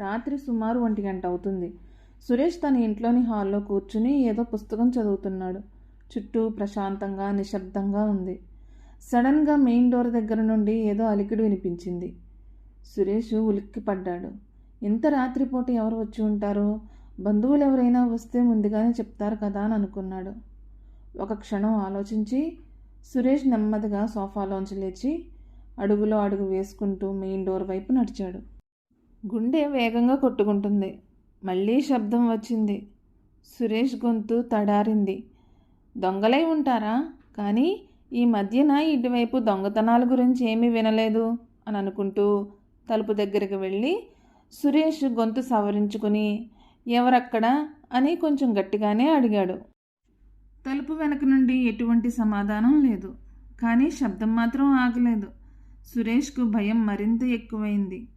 రాత్రి సుమారు ఒంటి గంట అవుతుంది. సురేష్ తన ఇంట్లోని హాల్లో కూర్చుని ఏదో పుస్తకం చదువుతున్నాడు. చుట్టూ ప్రశాంతంగా నిశ్శబ్దంగా ఉంది. సడన్గా మెయిన్ డోర్ దగ్గర నుండి ఏదో అలికిడు వినిపించింది. సురేష్ ఉలిక్కిపడ్డాడు ఇంత రాత్రిపూట ఎవరు వచ్చి ఉంటారో? బంధువులు ఎవరైనా వస్తే ముందుగానే చెప్తారు కదా అని అనుకున్నాడు. ఒక క్షణం ఆలోచించి సురేష్ నెమ్మదిగా సోఫాలోంచి లేచి అడుగులో అడుగు వేసుకుంటూ మెయిన్ డోర్ వైపు నడిచాడు. గుండె వేగంగా కొట్టుకుంటుంది. మళ్ళీ శబ్దం వచ్చింది. సురేష్ గొంతు తడారింది. దొంగలై ఉంటారా? కానీ ఈ మధ్యన ఇటువైపు దొంగతనాల గురించి ఏమీ వినలేదు అని అనుకుంటూ తలుపు దగ్గరికి వెళ్ళి సురేష్ గొంతు సవరించుకుని ఎవరక్కడ? అని కొంచెం గట్టిగానే అడిగాడు. తలుపు వెనక నుండి ఎటువంటి సమాధానం లేదు. కానీ శబ్దం మాత్రం ఆగలేదు. సురేష్కు భయం మరింత ఎక్కువైంది.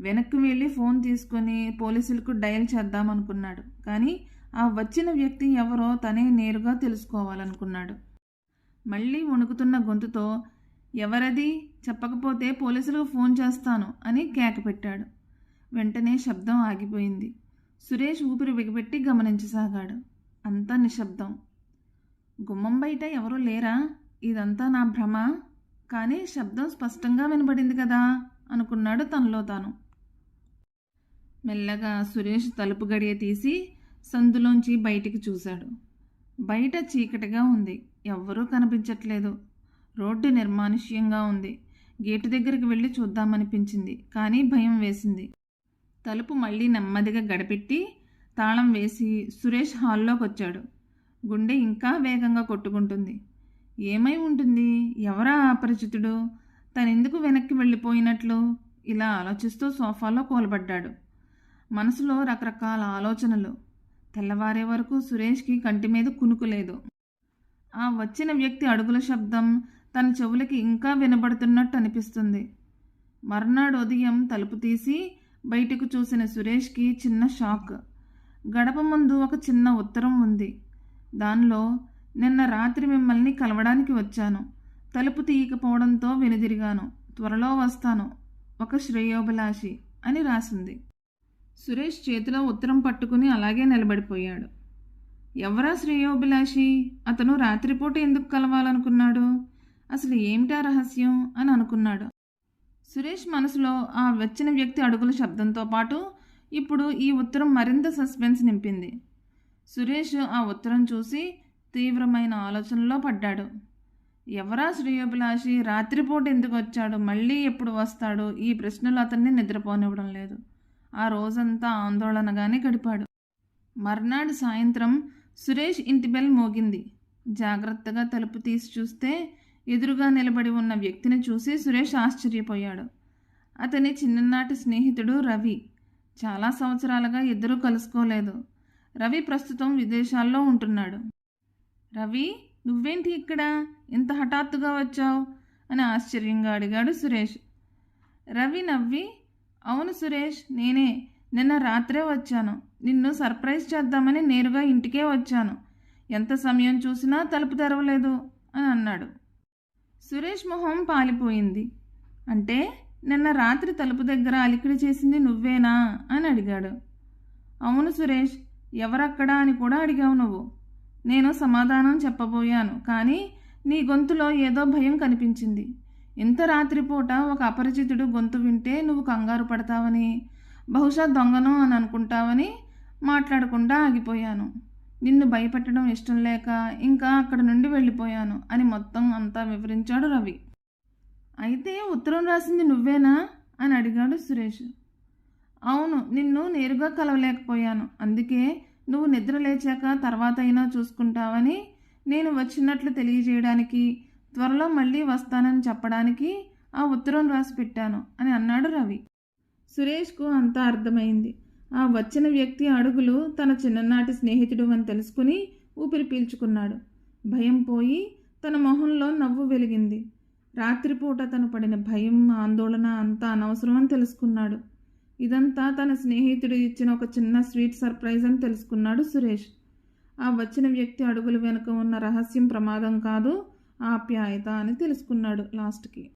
వెనక్కి వెళ్ళి ఫోన్ తీసుకొని పోలీసులకు డయల్ చేద్దామనుకున్నాడు కానీ ఆ వచ్చిన వ్యక్తి ఎవరో తనే నేరుగా తెలుసుకోవాలనుకున్నాడు. మళ్ళీ వణుకుతున్న గొంతుతో ఎవరది? చెప్పకపోతే పోలీసులకు ఫోన్ చేస్తాను అని కేక పెట్టాడు. వెంటనే శబ్దం ఆగిపోయింది. సురేష్ ఊపిరి బిగపెట్టి గమనించసాగాడు. అంతా నిశ్శబ్దం. గుమ్మం బయట ఎవరూ లేరా? ఇదంతా నా భ్రమ. కానీ శబ్దం స్పష్టంగా వినబడింది కదా అనుకున్నాడు తనలో తాను. మెల్లగా సురేష్ తలుపు గడియ తీసి సందులోంచి బయటికి చూశాడు. బయట చీకటిగా ఉంది. ఎవ్వరూ కనిపించట్లేదు. రోడ్డు నిర్మానుష్యంగా ఉంది. గేటు దగ్గరికి వెళ్ళి చూద్దామనిపించింది. కానీ భయం వేసింది. తలుపు మళ్ళీ నెమ్మదిగా గడపెట్టి తాళం వేసి సురేష్ హాల్లోకి వచ్చాడు గుండె ఇంకా వేగంగా కొట్టుకుంటుంది. ఏమై ఉంటుంది? ఎవరా అపరిచితుడు? తనెందుకు వెనక్కి వెళ్ళిపోయినట్లు? ఇలా ఆలోచిస్తూ సోఫాలో కోలబడ్డాడు. మనసులో రకరకాల ఆలోచనలు. తెల్లవారే వరకు సురేష్కి కంటి మీద కునుకులేదు ఆ వచ్చిన వ్యక్తి అడుగుల శబ్దం తన చెవులకి ఇంకా వినబడుతున్నట్టు అనిపిస్తుంది. మర్నాడు ఉదయం తలుపు తీసి బయటకు చూసిన సురేష్కి చిన్న షాక్. గడప ముందు ఒక చిన్న ఉత్తరం ఉంది. దానిలో నిన్న రాత్రి మిమ్మల్ని కలవడానికి వచ్చాను. తలుపు తీయకపోవడంతో వెనుదిరిగాను. త్వరలో వస్తాను. ఒక శ్రేయోభిలాషి అని రాసింది. సురేష్ చేతిలో ఉత్తరం పట్టుకుని అలాగే నిలబడిపోయాడు. ఎవరా శ్రేయోభిలాషి? అతను రాత్రిపూట ఎందుకు కలవాలనుకున్నాడు? అసలు ఏమిటా రహస్యం? అని అనుకున్నాడు. సురేష్ మనసులో ఆ వచ్చిన వ్యక్తి అడుగుల శబ్దంతో పాటు ఇప్పుడు ఈ ఉత్తరం మరింత సస్పెన్స్ నింపింది. సురేష్ ఆ ఉత్తరం చూసి తీవ్రమైన ఆలోచనలో పడ్డాడు. ఎవరా శ్రేయోభిలాషి? రాత్రిపూట ఎందుకు వచ్చాడు? మళ్ళీ ఎప్పుడు వస్తాడు? ఈ ప్రశ్నలు అతన్ని నిద్రపోనివ్వడం లేదు. ఆ రోజంతా ఆందోళనగానే గడిపాడు. మర్నాడు సాయంత్రం సురేష్ ఇంటి బెల్ మోగింది. జాగ్రత్తగా తలుపు తీసి చూస్తే ఎదురుగా నిలబడి ఉన్న వ్యక్తిని చూసి సురేష్ ఆశ్చర్యపోయాడు. అతని చిన్ననాటి స్నేహితుడు రవి. చాలా సంవత్సరాలుగా ఇద్దరూ కలుసుకోలేదు. రవి ప్రస్తుతం విదేశాల్లో ఉంటున్నాడు. రవి నువ్వేంటి ఇక్కడ? ఇంత హఠాత్తుగా వచ్చావు? అని ఆశ్చర్యంగా అడిగాడు సురేష్. రవి నవ్వి అవును సురేష్ నేనే. నిన్న రాత్రే వచ్చాను. నిన్ను సర్ప్రైజ్ చేద్దామని నేరుగా ఇంటికే వచ్చాను. ఎంత సమయం చూసినా తలుపు తెరవలేదు అని అన్నాడు. సురేష్ మొహం పాలిపోయింది. అంటే నిన్న రాత్రి తలుపు దగ్గర అలికిడి చేసింది నువ్వేనా అని అడిగాడు. అవును సురేష్ ఎవరక్కడా అని కూడా అడిగావు నువ్వు. నేను సమాధానం చెప్పబోయాను కానీ నీ గొంతులో ఏదో భయం కనిపించింది. ఇంత రాత్రిపూట ఒక అపరిచితుడు గొంతు వింటే నువ్వు కంగారు పడతావని బహుశా దొంగను అని అనుకుంటావని మాట్లాడకుండా ఆగిపోయాను. నిన్ను భయపెట్టడం ఇష్టం లేక ఇంకా అక్కడ నుండి వెళ్ళిపోయాను అని మొత్తం అంతా వివరించాడు రవి. అయితే ఉత్తరం రాసింది నువ్వేనా? అని అడిగాడు సురేష్. అవును నిన్ను నేరుగా కలవలేకపోయాను. అందుకే నువ్వు నిద్ర లేచాక తర్వాత అయినా చూసుకుంటావని నేను వచ్చినట్లు తెలియజేయడానికి త్వరలో మళ్ళీ వస్తానని చెప్పడానికి ఆ ఉత్తరం రాసి పెట్టాను అని అన్నాడు రవి. సురేష్కు అంతా అర్థమైంది. ఆ వచ్చిన వ్యక్తి అడుగులు తన చిన్ననాటి స్నేహితుడు అని తెలుసుకుని ఊపిరి పీల్చుకున్నాడు. భయం పోయి తన మొహంలో నవ్వు వెలిగింది. రాత్రిపూట తను పడిన భయం ఆందోళన అంతా అనవసరం అని తెలుసుకున్నాడు. ఇదంతా తన స్నేహితుడు ఇచ్చిన ఒక చిన్న స్వీట్ సర్ప్రైజ్ అని తెలుసుకున్నాడు సురేష్. ఆ వచ్చిన వ్యక్తి అడుగుల వెనుక ఉన్న రహస్యం ప్రమాదం కాదు ఆప్యాయత అని తెలుసుకున్నాడు లాస్ట్కి.